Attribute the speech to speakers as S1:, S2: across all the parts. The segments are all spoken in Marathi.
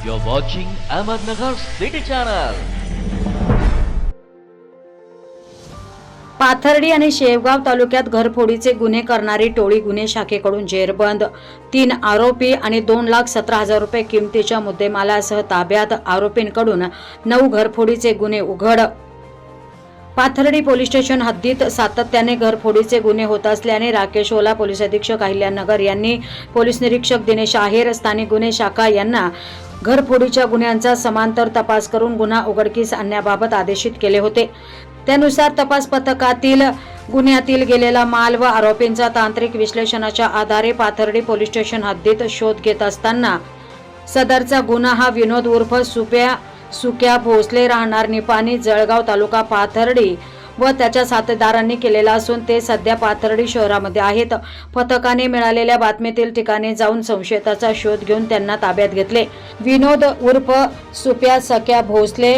S1: You're watching Ahmednagar City Channel.
S2: Pathardi आणि शेवगाव तालुक्यात घरफोडीचे गुन्हे करणारी टोळी गुन्हे शाखेकडून जेरबंद तीन आरोपी आणि दोन लाख सतरा हजार रुपये किमतीच्या मुद्देमालासह ताब्यात आरोपींकडून नऊ घरफोडीचे गुन्हे उघड पाथर्डी पोलीस स्टेशन हद्दीत सातत्याने घरफोडीचे गुन्हे होत असल्याने राकेश ओला पोलीस अधीक्षक अहिल्यानगर यांनी पोलीस निरीक्षक दिनेश आहेर स्थानिक गुन्हे शाखा यांना घरफोडीच्या गुन्ह्यांचा समांतर तपास करून गुन्हा उघडकीस आणण्याबाबत आदेशित केले होते. त्यानुसार तपास पथकातील गुन्ह्यातील गेलेला माल व आरोपींचा तांत्रिक विश्लेषणाच्या आधारे पाथर्डी पोलीस स्टेशन हद्दीत शोध घेत असताना सदरचा गुन्हा हा विनोद उर्फ सुप्या सुक्या भोसले राहणार निपाणी जळगाव तालुका पाथर्डी व त्याच्या साथीदारांनी केलेला असून ते सध्या पाथर्डी शहरामध्ये आहेत. पथकाने मिळालेल्या बातमीतील ठिकाणी जाऊन संशयिताचा शोध घेऊन त्यांना ताब्यात घेतले. विनोद उर्फ सुप्या सख्या भोसले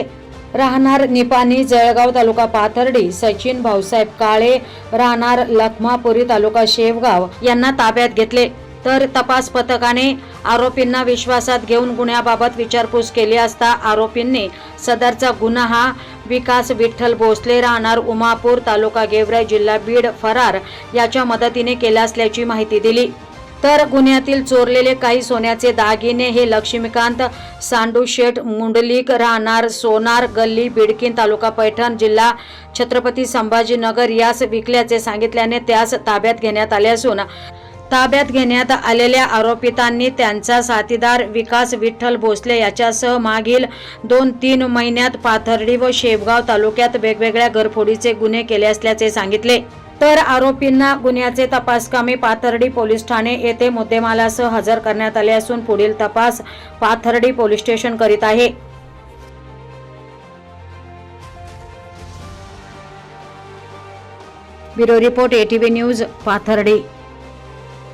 S2: राहणार निपाणी जळगाव तालुका पाथर्डी सचिन भाऊसाहेब काळे राहणार लखमापुरी तालुका शेवगाव यांना ताब्यात घेतले. तर तपास पथकाने आरोपींना विश्वासात घेऊन गुन्ह्याबाबत विचारपूस केली असता आरोपींनी सदरचा गुन्हा हा विकास विठ्ठल भोसले राहणार उमापूर तालुका गेवराई जिल्हा बीड फरार याच्या मदतीने केला असल्याची माहिती दिली. तर गुन्ह्यातील चोरलेले काही सोन्याचे दागिने हे लक्ष्मीकांत सांडू शेठ मुंडलिक राहणार सोनार गल्ली बिडकीन तालुका पैठण जिल्हा छत्रपती संभाजीनगर यास विकल्याचे सांगितल्याने त्यास ताब्यात घेण्यात आले असून ताब्यात घेण्यात आलेल्या आरोपितांनी त्यांचा साथीदार विकास विठ्ठल भोसले याच्यासह मागील दोन तीन महिन्यात पाथर्डी व शेवगाव तालुक्यात वेगवेगळ्या घरफोडीचे गुन्हे केले असल्याचे सांगितले. तर आरोपींना गुन्ह्याचे तपासकामी पाथर्डी पोलीस ठाणे येथे मुद्देमालासह हजर करण्यात आले असून पुढील तपास पाथर्डी पोलीस स्टेशन करीत आहे. Bureau report ATV news Pathardi.